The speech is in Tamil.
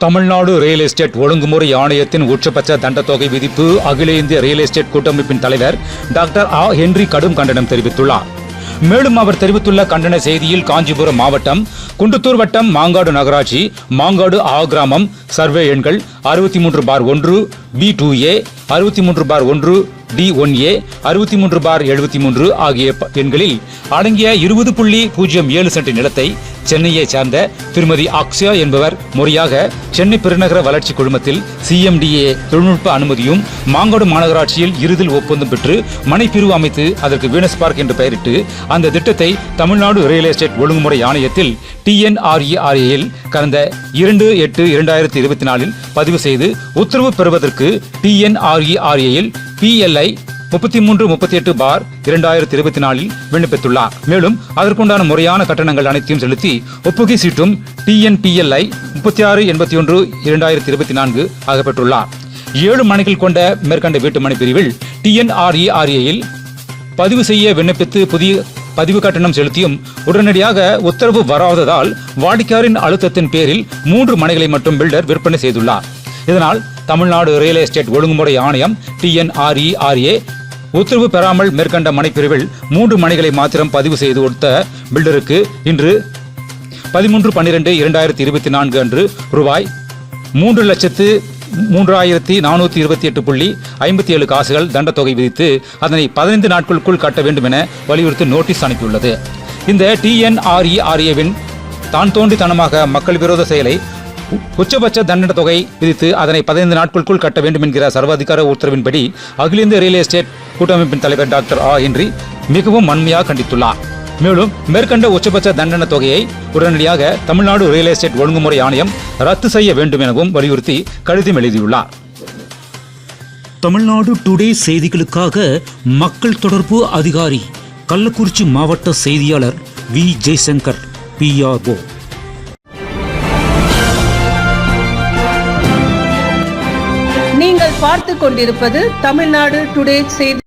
தமிழ்நாடு ரியல் எஸ்டேட் ஒழுங்குமுறை ஆணையத்தின் உச்சபட்ச தண்டத்தொகை விதிப்பு அகில இந்திய ரியல் எஸ்டேட் கூட்டமைப்பின் தலைவர் டாக்டர் ஆ. ஹென்றி கடும் கண்டனம் தெரிவித்துள்ளார். மேலும் அவர் தெரிவித்துள்ள கண்டன செய்தியில் காஞ்சிபுரம் மாவட்டம் குண்டுத்தூர் வட்டம் மாங்காடு நகராட்சி மாங்காடு ஆ கிராமம் சர்வே எண்கள் அறுபத்தி மூன்று பார் ஒன்று பி டூ ஏ அறுபத்தி மூன்று பார் ஒன்று டி ஒன் ஏ அறுபத்தி மூன்று பார் எழுபத்தி மூன்று ஆகிய எண்களில் அடங்கிய இருபது புள்ளி பூஜ்ஜியம் ஏழு சென்ட் நிலத்தை சென்னையைச் சார்ந்த திருமதி அக்ஷயா என்பவர் முறையாக சென்னை பெருநகர வளர்ச்சி குழுமத்தில் சிஎம்டிஏ தொழில்நுட்ப அனுமதியும் மாங்காடு மாநகராட்சியில் இறுதில் ஒப்பந்தம் பெற்று மனைப்பிரிவு அமைத்து அதற்கு வீனஸ் பார்க் என்று பெயரிட்டு அந்த திட்டத்தை தமிழ்நாடு ரியல் எஸ்டேட் ஒழுங்குமுறை ஆணையத்தில் டிஎன்ஆர்இஆர்ஏயில் கடந்த இரண்டு எட்டு இரண்டாயிரத்தி இருபத்தி நாலில் பதிவு செய்து உத்தரவு பெறுவதற்கு டிஎன்ஆர்இஆர்ஏயில் பிஎல்ஐ முப்பத்தி மூன்று முப்பத்தி எட்டு பார் இரண்டாயிரத்தி இருபத்தி நாலில் விண்ணப்பித்துள்ளார். மேலும் அதற்குண்டான முறையான கட்டணங்கள் அனைத்தையும் செலுத்தி ஒப்புகை சீட்டும் டிஎன்பிஎல்ஐ முப்பத்தி ஆறு எண்பத்தி ஒன்று இரண்டாயிரத்தி இருபத்தி நான்கு ஆக பெற்றுள்ளார் ஏழு மனைகள் கொண்ட மேற்கண்ட வீட்டு மனை பிரிவில் டிஎன்ஆர்இஆர்ஏயில் பதிவு செய்ய விண்ணப்பித்து புதிய பதிவு கட்டணம் செலுத்தியும் உடனடியாக உத்தரவு வராததால் வாடிக்கையாரின் அழுத்தத்தின் பேரில் மூன்று மனைகளை மட்டும் பில்டர் விற்பனை செய்துள்ளார். இதனால் தமிழ்நாடு ரியல் எஸ்டேட் ஒழுங்குமுறை ஆணையம் டிஎன்ஆர்இஆர்ஏ உத்தரவு பெறாமல் மேற்கண்ட மனைப்பிரிவில் மூன்று மனைகளை மாத்திரம் பதிவு செய்து கொடுத்த பில்டருக்கு இன்று பதிமூன்று பன்னிரெண்டு இரண்டாயிரத்தி இருபத்தி நான்கு அன்று ரூபாய் மூன்று லட்சத்து மூன்றாயிரத்தி நானூற்றி இருபத்தி எட்டு புள்ளி ஐம்பத்தி ஏழு காசுகள் தண்டத்தொகை விதித்து அதனை பதினைந்து நாட்களுக்குள் கட்ட வேண்டும் என வலியுறுத்தி நோட்டீஸ் அனுப்பியுள்ளது. இந்த டிஎன்ஆர்இஆர்ஏவின் தான் தோன்றித்தனமாக மக்கள் விரோத செயலை உச்சபட்ச தண்டனை தொகை விதித்து அதனை பதினைந்து நாட்களுக்குள் கட்ட வேண்டும் என்கிற சர்வாதிகார உத்தரவின்படி அகில இந்திய ரியல் எஸ்டேட் கூட்டமைப்பின் தலைவர் டாக்டர் ஆ. ஹென்றி மிகவும் வன்மையாக கண்டித்துள்ளார். மேலும் மேற்கண்ட உச்சபட்ச தண்டனை தொகையை உடனடியாக தமிழ்நாடு ரியல் எஸ்டேட் ஒழுங்குமுறை ஆணையம் ரத்து செய்ய வேண்டும் எனவும் வலியுறுத்தி கடிதம் எழுதியுள்ளார். தமிழ்நாடு டுடே செய்திகளுக்காக மக்கள் தொடர்பு அதிகாரி கள்ளக்குறிச்சி மாவட்ட செய்தியாளர் வி. ஜெய்சங்கர் பிஆர்ஓ நீங்கள் பார்த்து கொண்டிருப்பது தமிழ்நாடு டுடே செய்தி